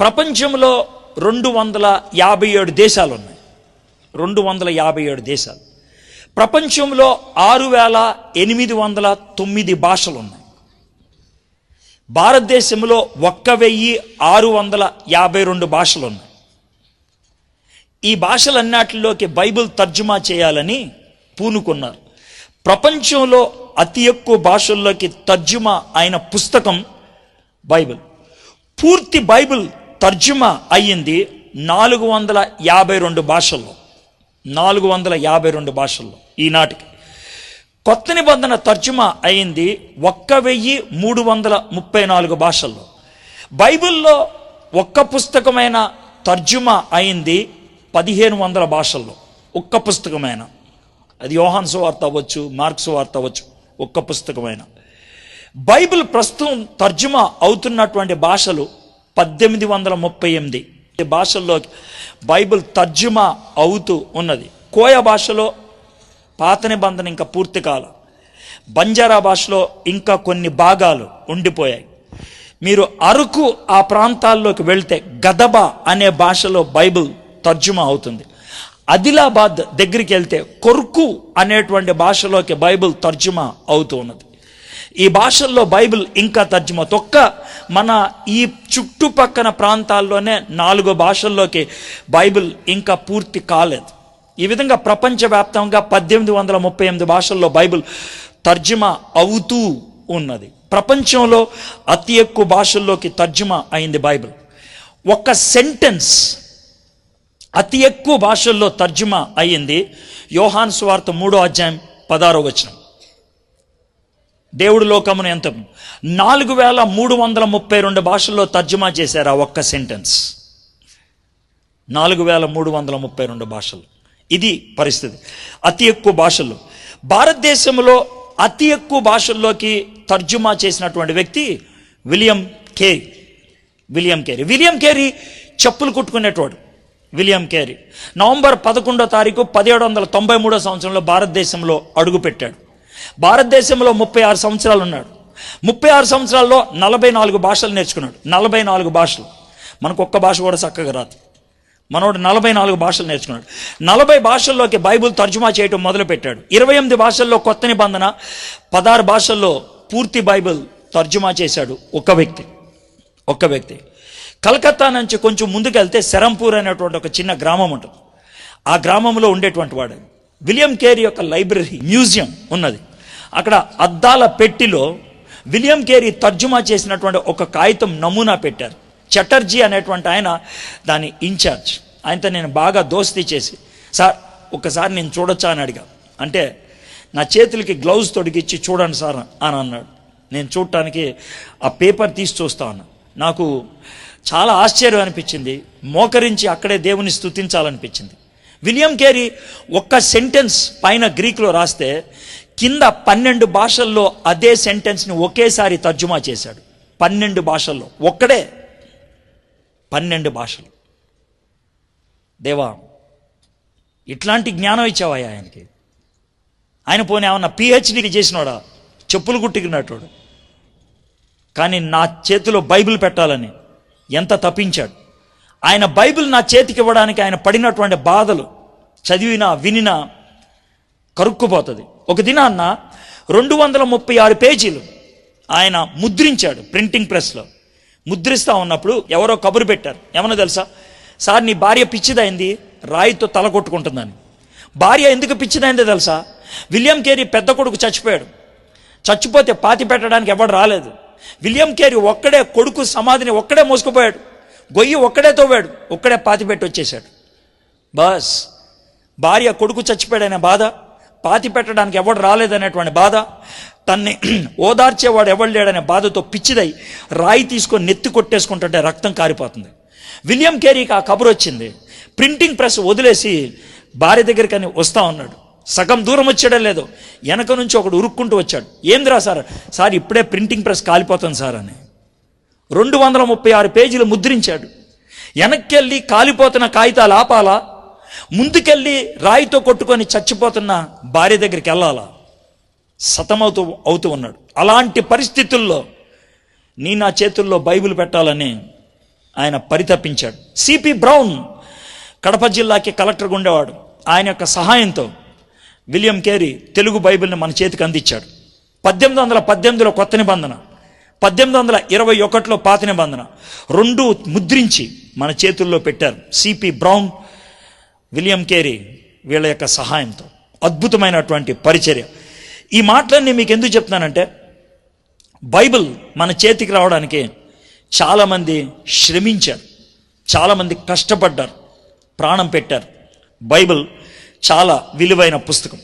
ప్రపంచంలో రెండు వందల యాభై ఏడు దేశాలు ఉన్నాయి. రెండు వందల యాభై ఏడు దేశాలు. ప్రపంచంలో ఆరు వేల ఎనిమిది వందల తొమ్మిది భాషలు ఉన్నాయి. భారతదేశంలో ఒక్క వెయ్యి ఆరు వందల యాభై రెండు భాషలు ఉన్నాయి. ఈ భాషలన్నిటిలోకి బైబిల్ తర్జుమా చేయాలని పూనుకున్నారు. ప్రపంచంలో అతి ఎక్కువ భాషల్లోకి తర్జుమా అయిన పుస్తకం బైబిల్. పూర్తి బైబిల్ తర్జుమా అయ్యింది నాలుగు వందల యాభై రెండు భాషల్లో. నాలుగు వందల యాభై రెండు భాషల్లో ఈనాటికి కొత్త నిబంధన తర్జుమా అయింది ఒక్క వెయ్యి మూడు వందల ముప్పై నాలుగు భాషల్లో. బైబిల్లో ఒక్క పుస్తకమైన తర్జుమా అయింది పదిహేను వందల భాషల్లో. ఒక్క పుస్తకమైన. అది యోహాన్ సువార్త అవ్వచ్చు మార్క్స్ వార్త అవ్వచ్చు ఒక్క పుస్తకమైన. బైబిల్ ప్రస్తుతం తర్జుమా అవుతున్నటువంటి భాషలు పద్దెనిమిది వందల ముప్పై ఎనిమిది. భాషల్లో బైబిల్ తర్జుమా అవుతూ ఉన్నది. కోయ భాషలో పాత నిబంధన ఇంకా పూర్తి కాల. బంజారా భాషలో ఇంకా కొన్ని భాగాలు ఉండిపోయాయి. మీరు అరకు ఆ ప్రాంతాల్లోకి వెళ్తే గదబ అనే భాషలో బైబిల్ తర్జుమా అవుతుంది. ఆదిలాబాద్ దగ్గరికి వెళ్తే కొర్కు అనేటువంటి భాషలోకి బైబిల్ తర్జుమా అవుతూ ఉన్నది. ఈ భాషల్లో బైబిల్ ఇంకా తర్జుమా తొక్క. మన ఈ చుట్టుపక్కన ప్రాంతాల్లోనే నాలుగు భాషల్లోకి బైబిల్ ఇంకా పూర్తి కాలేదు. ఈ విధంగా ప్రపంచవ్యాప్తంగా పద్దెనిమిది వందల ముప్పై ఎనిమిది భాషల్లో బైబిల్ తర్జుమా అవుతూ ఉన్నది. ప్రపంచంలో అతి ఎక్కువ భాషల్లోకి తర్జుమా అయింది బైబిల్. ఒక సెంటెన్స్ అతి ఎక్కువ భాషల్లో తర్జుమా అయింది. యోహాన్ స్వార్థ మూడో అధ్యాయం పదారో వచనం. దేవుడు లోకమును ఎంత? నాలుగు వేల మూడు వందల ముప్పై రెండు భాషల్లో తర్జుమా చేశారు ఆ ఒక్క సెంటెన్స్ నాలుగు వేల మూడు వందల ముప్పై రెండు భాషలు. ఇది పరిస్థితి. అతి ఎక్కువ భాషలు. భారతదేశంలో అతి ఎక్కువ భాషల్లోకి తర్జుమా చేసినటువంటి వ్యక్తి William Carey. William Carey. William Carey చెప్పులు కుట్టుకునేటోడు. William Carey. నవంబర్ పదకొండో తారీఖు పదిహేడు వందల తొంభై మూడో సంవత్సరంలో భారతదేశంలో అడుగుపెట్టాడు. భారతదేశంలో ముప్పై ఆరు సంవత్సరాలు ఉన్నాడు. ముప్పై ఆరు సంవత్సరాల్లో నలభై నాలుగు భాషలు నేర్చుకున్నాడు. నలభై నాలుగు భాషలు. మనకు ఒక్క భాష కూడా చక్కగా రాదు. మనోడు నలభై నాలుగు భాషలు నేర్చుకున్నాడు. నలభై భాషల్లోకి బైబిల్ తర్జుమా చేయటం మొదలుపెట్టాడు. ఇరవై ఎనిమిది భాషల్లో కొత్త నిబంధన పదహారు భాషల్లో పూర్తి బైబిల్ తర్జుమా చేశాడు ఒక వ్యక్తి. ఒక్క వ్యక్తి. కలకత్తా నుంచి కొంచెం ముందుకెళ్తే శరంపూర్ అనేటువంటి ఒక చిన్న గ్రామం ఉంటుంది. ఆ గ్రామంలో ఉండేటువంటి వాడు. విలియం కేరీ యొక్క లైబ్రరీ మ్యూజియం ఉన్నది. అక్కడ అద్దాల పెట్టిలో విలియం కేరీ తర్జుమా చేసినటువంటి ఒక కాగితం నమూనా పెట్టారు. చటర్జీ అనేటువంటి ఆయన దాని ఇన్ఛార్జ్ ఆయనతో నేను బాగా దోస్తీ చేసి సార్ ఒకసారి నేను చూడొచ్చా? అని అడిగా. అంటే నా చేతులకి గ్లౌజ్ తొడిగిచ్చి చూడండి సార్ అని అన్నాడు. నేను చూడటానికి ఆ పేపర్ తీసి చూస్తా ఉన్నా నాకు చాలా ఆశ్చర్యం అనిపించింది. మోకరించి అక్కడే దేవుని స్తుతించాలనిపించింది. విలియం కేరీ ఒక్క సెంటెన్స్ పైన గ్రీక్లో రాస్తే కింద పన్నెండు భాషల్లో అదే సెంటెన్స్ని ఒకేసారి తర్జుమా చేశాడు. పన్నెండు భాషల్లో. ఒక్కడే. పన్నెండు భాషలు. దేవా ఇట్లాంటి జ్ఞానం ఇచ్చావయ్యా ఆయనకి? ఆయన పోనీ ఏమన్నా పిహెచ్డీకి చేసినోడా? చెప్పులు కుట్టుకున్నట్టు కానీ నా చేతిలో బైబిల్ పెట్టాలని ఎంత తప్పించాడు. ఆయన బైబిల్ నా చేతికి ఇవ్వడానికి ఆయన పడినటువంటి బాధలు చదివినా వినినా కరుక్కుపోతుంది. ఒక దినాన్న రెండు వందల ముప్పై ఆరు పేజీలు ఆయన ముద్రించాడు ప్రింటింగ్ ప్రెస్లో. ముద్రిస్తా ఉన్నప్పుడు ఎవరో కబురు పెట్టారు. ఏమన్నా తెలుసా? సార్ నీ భార్య పిచ్చిదైంది రాయితో తల కొట్టుకుంటుందని. భార్య ఎందుకు పిచ్చిదైందో తెలుసా? విలియం కేరీ పెద్ద కొడుకు చచ్చిపోయాడు. చచ్చిపోతే పాతి పెట్టడానికి ఎవడు రాలేదు. విలియం కేరీ ఒక్కడే కొడుకు సమాధిని ఒక్కడే మోసుకుపోయాడు. గొయ్యి ఒక్కడే తోవాడు ఒక్కడే పాతి పెట్టి వచ్చేశాడు. బస్ భార్య కొడుకు చచ్చిపోయాడనే బాధ? పాతి పెట్టడానికి ఎవడు రాలేదనేటువంటి బాధ. తన్ని ఓదార్చేవాడు ఎవడు లేడనే బాధతో పిచ్చిదై రాయి తీసుకొని నెత్తి కొట్టేసుకుంటుంటే రక్తం కారిపోతుంది. విలియం కేరీకి ఆ కబురు వచ్చింది. ప్రింటింగ్ ప్రెస్ వదిలేసి భార్య దగ్గరికి అని వస్తా ఉన్నాడు. సగం దూరం వచ్చాడో లేదో. వెనక నుంచి ఒకడు ఉరుక్కుంటూ వచ్చాడు. ఏందిరా సార్? సార్ ఇప్పుడే ప్రింటింగ్ ప్రెస్ కాలిపోతుంది సార్ అని. రెండు వందల ముప్పై ఆరు పేజీలు ముద్రించాడు. వెనక్కెళ్ళి కాలిపోతున్న కాగితాలు ఆపాలా? ముందుకెళ్ళి రాయితో కొట్టుకొని చచ్చిపోతున్న భార్య దగ్గరికి వెళ్ళాలా? సతమవుతూ అవుతూ ఉన్నాడు. అలాంటి పరిస్థితుల్లో నీ నా చేతుల్లో బైబిల్ పెట్టాలని ఆయన పరితపించాడు. సిపి బ్రౌన్ కడప జిల్లాకి కలెక్టర్గా ఉండేవాడు ఆయన యొక్క సహాయంతో విలియం కేరీ తెలుగు బైబిల్ని మన చేతికి అందించాడు. పద్దెనిమిది వందల పద్దెనిమిదిలో కొత్త నిబంధన పద్దెనిమిది వందల ఇరవై ఒకటిలో పాత నిబంధన రెండు ముద్రించి మన చేతుల్లో పెట్టారు. సిపి బ్రౌన్ విలియం కేరీ వీళ్ళ యొక్క సహాయంతో. అద్భుతమైనటువంటి పరిచర్య. ఈ మాటలన్నీ మీకు ఎందుకు చెప్తున్నానంటే బైబిల్ మన చేతికి రావడానికి చాలామంది శ్రమించారు. చాలామంది కష్టపడ్డారు. ప్రాణం పెట్టారు. బైబిల్ చాలా విలువైన పుస్తకం.